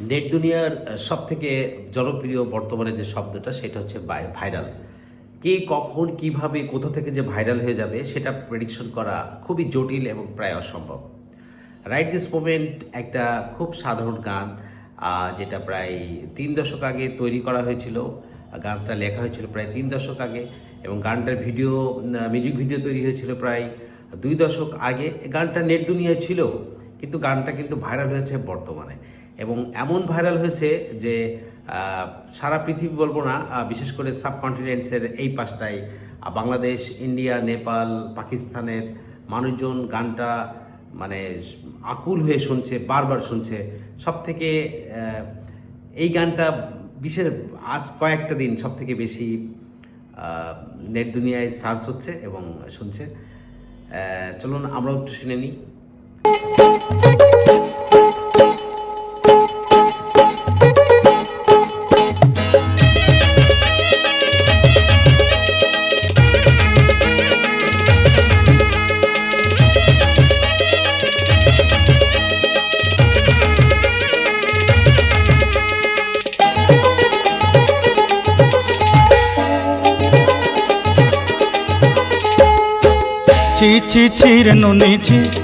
Net দুনিয়ার সব থেকে জনপ্রিয় বর্তমানে যে শব্দটা, সেটা হচ্ছে ভাইরাল। কে, কখন, কীভাবে, কোথা থেকে যে ভাইরাল হয়ে যাবে, সেটা প্রেডিকশন করা খুবই জটিল এবং প্রায় অসম্ভব। রাইট দিস মোমেন্ট একটা খুব সাধারণ গান যেটা প্রায় তিন দশক আগে তৈরি করা হয়েছিল। গানটা লেখা হয়েছিল প্রায় তিন দশক আগে এবং গানটার ভিডিও মিউজিক ভিডিও তৈরি হয়েছিল প্রায় দুই দশক আগে। গানটা নেট দুনিয়ায় ছিল। কিন্তু গানটা কিন্তু ভাইরাল হয়েছে বর্তমানে। এবং এমন ভাইরাল হয়েছে যে সারা পৃথিবী বলব না বিশেষ করে সাবকন্টিনেন্টসের এই পাশটায় বাংলাদেশ, ইন্ডিয়া, নেপাল, পাকিস্তানের মানুষজন গানটা মানে আকুল হয়ে শুনছে, বারবার শুনছে। সব থেকে এই গানটা বিশেষ আজ কয়েকটা দিন সব থেকে বেশি নেট দুনিয়ায় সার্চ হচ্ছে এবং শুনছে। চলুন আমরাও একটু শুনে নিই। ছি ছি ছি রে নুনি ছি।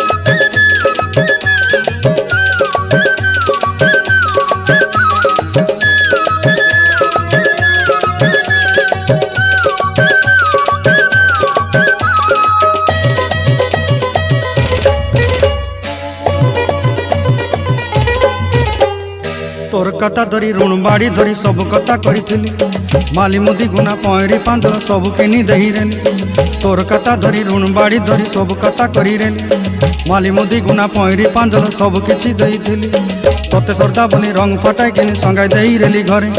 তোর কথা ধরি ঋণ বাড়ি ধরি, সব কথা করিছিলি মালি মুদি গুনা, পয়রি পাঁচ সব কিনি দেহি দেহিরেনি তোর কথা ধরি ঋণ বাড়ি ধরি, সব কথা করি করিরেনি মালি মুদি গুনা, পয়রি পাঁচ সব কিছু দেইছিলি। তোতে সর্দা বলি, রং ফটাই কিনি, সঙ্গাই দেই রেলি ঘরে।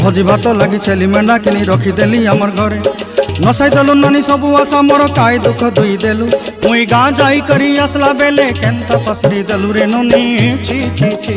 ভোজি ভাত লাগি, ছেলি মেন্ডা কিনি, রখি দেলি আমার ঘরে। নসাই দেলু, নানি, সবু আশা, মোর কাই দুঃখ দুই দেলু। মুই গাঁ যাই করি, আসলা বেলে কেন্তা পসরি দেলু রে নুনি? ছি ছি ছি।